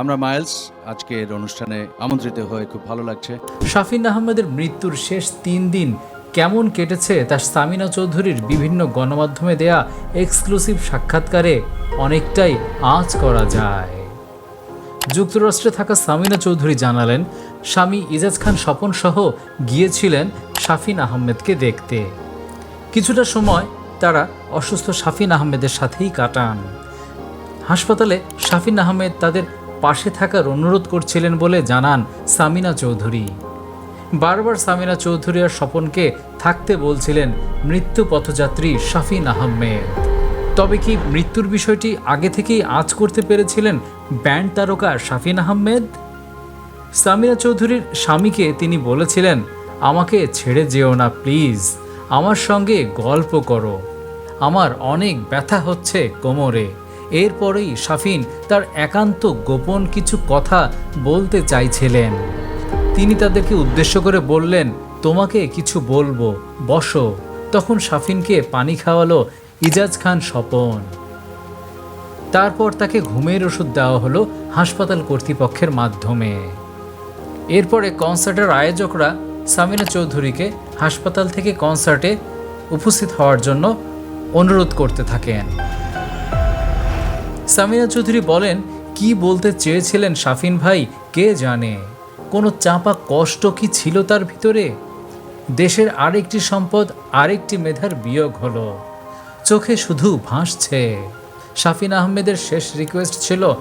আমরা মাইলস আজকের অনুষ্ঠানে আমন্ত্রিত হয়ে খুব ভালো লাগছে। শাফিন আহমেদের মৃত্যুর শেষ তিন দিন কেমন কেটেছে তা সামিনা চৌধুরীর বিভিন্ন গণমাধ্যমে দেয়া এক্সক্লুসিভ সাক্ষাৎকারে অনেকটাই আঁচ করা যায়। যুক্তরাষ্ট্রে থাকা সামিনা চৌধুরী জানালেন, স্বামী ইজাজ খান স্বপন সহ গিয়েছিলেন শাফিন আহমেদকে দেখতে। কিছুটা সময় তারা অসুস্থ শাফিন আহমেদের সাথেই কাটান। হাসপাতালে শাফিন আহমেদ তাদের পাশে থাকার অনুরোধ করছিলেন বলে জানান সামিনা চৌধুরী। বারবার সামিনা চৌধুরী আর স্বপনকে থাকতে বলছিলেন মৃত্যু পথযাত্রী শাফিন আহমেদ। তবে কি মৃত্যুর বিষয়টি আগে থেকেই আঁচ করতে পেরেছিলেন ব্যান্ড তারকা শাফিন আহমেদ? সামিনা চৌধুরীর স্বামীকে তিনি বলেছিলেন, আমাকে ছেড়ে যেও না, প্লিজ। আমার সঙ্গে গল্প করো। আমার অনেক ব্যথা হচ্ছে কোমরে। এরপরেই শাফিন তার একান্ত গোপন কিছু কথা বলতে চাইছিলেন। তিনি তাদেরকে উদ্দেশ্য করে বললেন, তোমাকে কিছু বলব, বসো। তখন শাফিনকে পানি খাওয়ালো ইজাজ খান স্বপন। তারপর তাকে ঘুমের ওষুধ দেওয়া হলো হাসপাতাল কর্তৃপক্ষের মাধ্যমে। এরপরে কনসার্টের আয়োজকরা সামিনা চৌধুরীকে হাসপাতাল থেকে কনসার্টে উপস্থিত হওয়ার জন্য অনুরোধ করতে থাকেন। সামিনা চৌধুরী বলেন, কি বলতে চেয়েছিলেন শাফিন ভাই? কে জানে? কোনো চাপা কষ্ট কি ছিল তার ভিতরে? দেশের আরেকটি সম্পদ, আরেকটি মেধার বিয়োগ হলো। চোখে শুধু ভাসছে। শাফিন আহমেদের শেষ রিকোয়েস্ট ছিল,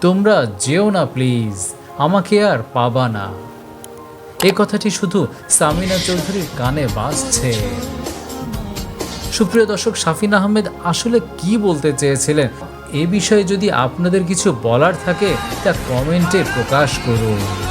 তোমরা যেও না প্লিজ, আমাকে আর পাবা না। এ কথাটি শুধু সামিনা চৌধুরীর কানে বাজছে। সুপ্রিয় দর্শক, শাফিন আহমেদ আসলে কি বলতে চেয়েছিলেন? এ বিষয়ে যদি আপনাদের কিছু বলার থাকে তা কমেন্টে প্রকাশ করুন।